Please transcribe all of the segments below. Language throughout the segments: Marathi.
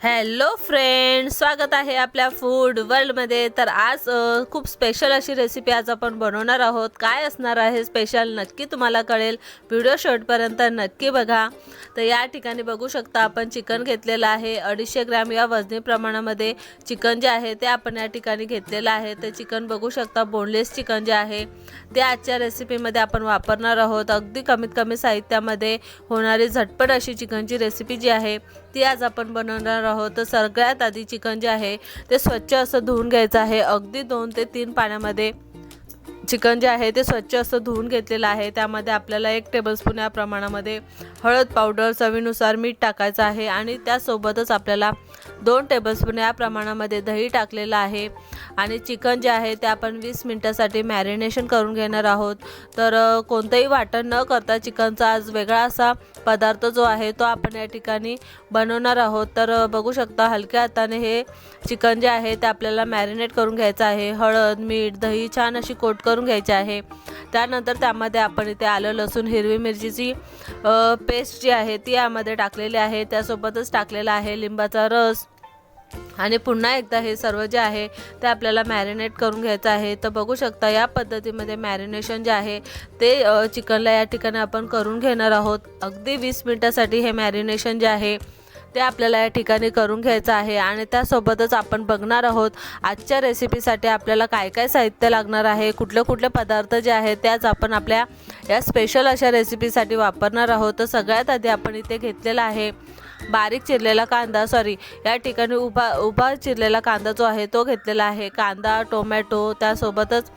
हॅलो फ्रेंड स्वागत आहे आपल्या फूड वर्ल्डमध्ये तर आज खूप स्पेशल अशी रेसिपी आज आपण बनवणार आहोत. काय असणार आहे स्पेशल नक्की तुम्हाला कळेल. व्हिडिओ शॉर्टपर्यंत नक्की बघा. तर या ठिकाणी बघू शकता आपण चिकन घेतलेलं आहे. अडीचशे ग्रॅम या वजनी प्रमाणामध्ये चिकन जे आहे ते आपण या ठिकाणी घेतलेलं आहे. ते चिकन बघू शकता बोनलेस चिकन जे आहे ते आजच्या रेसिपीमध्ये आपण वापरणार आहोत. अगदी कमीत कमी साहित्यामध्ये होणारी झटपट अशी चिकनची रेसिपी जी आहे ती आज आपण बनवणार आहोत तर सगळ्यात आधी चिकन जे आहे ते स्वच्छ असं धुवून घ्यायचं आहे. अगदी दोन ते तीन पाण्यामध्ये चिकन जे आहे ते स्वच्छ असं धुवून घेतलेलं आहे. त्यामध्ये आपल्याला एक टेबलस्पून या प्रमाणामध्ये हळद पावडर चवीनुसार मीठ टाकायचं आहे. आणि त्यासोबतच आपल्याला दोन टेबलस्पून या प्रमाणामध्ये दही टाकलेलं आहे. आणि चिकन जे आहे ते आपण वीस मिनटासाठी मॅरिनेशन करून घेणार आहोत. तर कोणतंही वाटण न करता चिकनचा आज वेगळा असा पदार्थ जो आहे तो आपण या ठिकाणी बनवणार आहोत. तर बघू शकता हलक्या हाताने हे चिकन जे आहे ते आपल्याला मॅरिनेट करून घ्यायचं आहे. हळद मीठ दही छान अशी कोट करून घ्यायची आहे. त्यानंतर त्यामध्ये आपण इथे आलं लसूण हिरवी मिरचीची पेस्ट जी आहे ती यामध्ये टाकलेली आहे. त्यासोबतच टाकलेला आहे लिंबाचा रस आणि पुन्हा एकदा हे सर्व जे आहे ते आपल्याला मॅरिनेट करून घ्यायचं आहे. तर बघू शकता या पद्धतीमध्ये मॅरिनेशन जे आहे ते चिकनला या ठिकाणी आपण करून घेणार आहोत. अगदी वीस मिनटासाठी हे मॅरिनेशन जे आहे ते आपल्याला या ठिकाणी करून घ्यायचं आहे आणि त्यासोबतच आपण बघणार आहोत आजच्या रेसिपीसाठी आपल्याला काय काय साहित्य लागणार आहे कुठले कुठले पदार्थ जे आहेत त्याच आपण आपल्या या स्पेशल अशा रेसिपीसाठी वापरणार आहोत. तर सगळ्यात आधी आपण इथे घेतलेला आहे बारीक चिरलेला कांदा सॉरी या ठिकाणी उभा उभा चिरलेला कांदा जो आहे तो घेतलेला आहे. कांदा टोमॅटो त्यासोबतच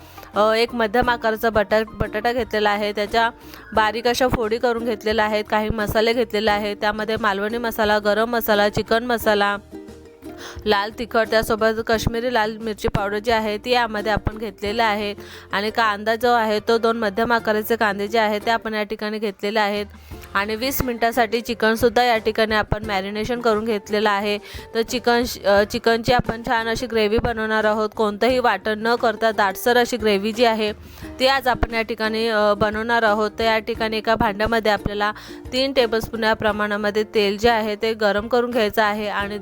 एक मध्यम आकाराचा बटा बटाटा घेतलेला आहे. त्याच्या बारीक अशा फोडी करून घेतलेल्या आहेत. काही मसाले घेतलेले आहेत. त्यामध्ये मालवणी मसाला गरम मसाला चिकन मसाला लाल तिखट त्यासोबत काश्मीरी लाल मिरची पावडर जी आहे ती यामध्ये आपण घेतलेलं आहे. आणि कांदा जो आहे तो दोन मध्यम आकाराचे कांदे जे आहेत ते आपण या ठिकाणी घेतलेले आहेत. आणि वीस मिनटासाठी चिकनसुद्धा या ठिकाणी आपण मॅरिनेशन करून घेतलेलं आहे. तर चिकन चिकनची आपण छान अशी ग्रेव्ही बनवणार आहोत. कोणतंही वाटण न करता दाटसर अशी ग्रेव्ही जी आहे ती आज आपण या ठिकाणी बनवणार आहोत. तर या ठिकाणी एका भांड्यामध्ये आपल्याला तीन टेबलस्पून या प्रमाणामध्ये तेल जे आहे ते गरम करून घ्यायचं आहे. आणि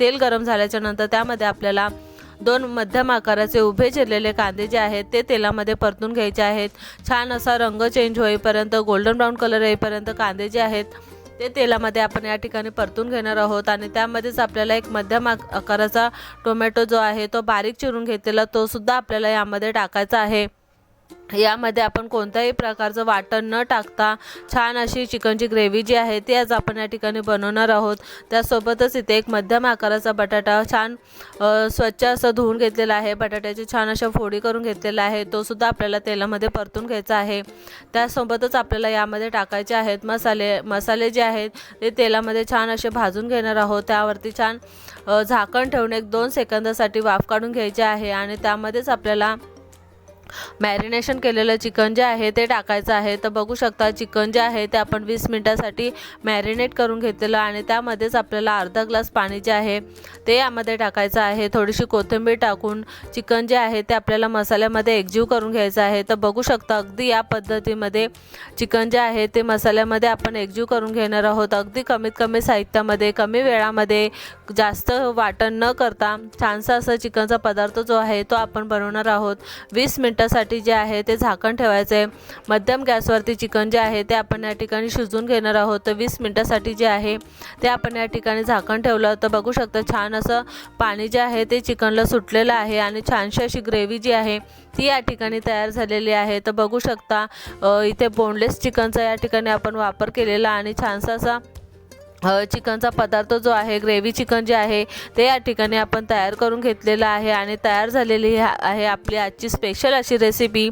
तेल गरम झाल्याच्यानंतर त्यामध्ये आपल्याला दोन मध्यम आकाराचे उभे चिरलेले कांदे जे आहेत ते तेलामध्ये परतून घ्यायचे आहेत. छान असा रंग चेंज होईपर्यंत गोल्डन ब्राऊन कलर येईपर्यंत कांदे जे आहेत ते तेलामध्ये आपण या ठिकाणी परतून घेणार आहोत. आणि त्यामध्येच आपल्याला एक मध्यम आकाराचा टोमॅटो जो आहे तो बारीक चिरून घेतलेला तो सुद्धा आपल्याला यामध्ये टाकायचा आहे. यामध्ये आपण कोणत्याही प्रकारचं वाटण न टाकता छान अशी चिकनची ग्रेव्ही जी आहे ती आज आपण या ठिकाणी बनवणार आहोत. त्यासोबतच इथे एक मध्यम आकाराचा बटाटा छान स्वच्छ असं धुवून घेतलेला आहे. बटाट्याची छान अशा फोडी करून घेतलेला आहे. तो सुद्धा आपल्याला तेलामध्ये परतून घ्यायचा आहे. त्यासोबतच आपल्याला यामध्ये टाकायचे आहेत मसाले मसाले जे आहेत ते तेलामध्ये छान असे भाजून घेणार आहोत. त्यावरती छान झाकण ठेवून एक दोन सेकंदासाठी वाफ काढून घ्यायचे आहे आणि त्यामध्येच आपल्याला मॅरिनेशन केलेलं चिकन जे आहे ते टाकायचं आहे. तर बघू शकता चिकन जे आहे ते आपण वीस मिनटासाठी मॅरिनेट करून घेतलेलं आणि त्यामध्येच आपल्याला अर्धा ग्लास पाणी जे आहे ते यामध्ये टाकायचं आहे. थोडीशी कोथिंबीर टाकून चिकन जे आहे ते आपल्याला मसाल्यामध्ये एकजीव करून घ्यायचं आहे. तर बघू शकता अगदी या पद्धतीमध्ये चिकन जे आहे ते मसाल्यामध्ये आपण एकजीव करून घेणार आहोत. अगदी कमीत कमी साहित्यामध्ये कमी वेळामध्ये जास्त वाटण न करता छानसा असं चिकनचा पदार्थ जो आहे तो आपण बनवणार आहोत. वीस मिनटासाठी जे आहे ते झाकण ठेवायचं आहे मध्यम गॅसवरती चिकन जे आहे ते आपण या ठिकाणी शिजून घेणार आहोत. तर वीस मिनटासाठी जे आहे ते आपण या ठिकाणी झाकण ठेवलं. तर बघू शकता छान असं पाणी जे आहे ते चिकनला सुटलेलं आहे आणि छानशी अशी ग्रेव्ही जी आहे ती या ठिकाणी तयार झालेली आहे. तर बघू शकता इथे बोनलेस चिकनचा या ठिकाणी आपण वापर केलेला आणि छानसा असा चिकनचा पदार्थ जो आहे ग्रेव्ही चिकन जे आहे ते या ठिकाणी आपण तयार करून घेतलेलं आहे आणि तयार झालेली आहे आपली आजची स्पेशल अशी रेसिपी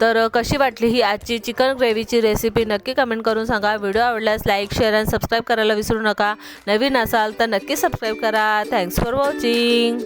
तर कशी वाटली ही आजची चिकन ग्रेव्हीची रेसिपी नक्की कमेंट करून सांगा. व्हिडिओ आवडल्यास लाईक शेअर आणि सबस्क्राईब करायला विसरू नका. नवीन असाल तर नक्की सबस्क्राईब करा. Thanks for watching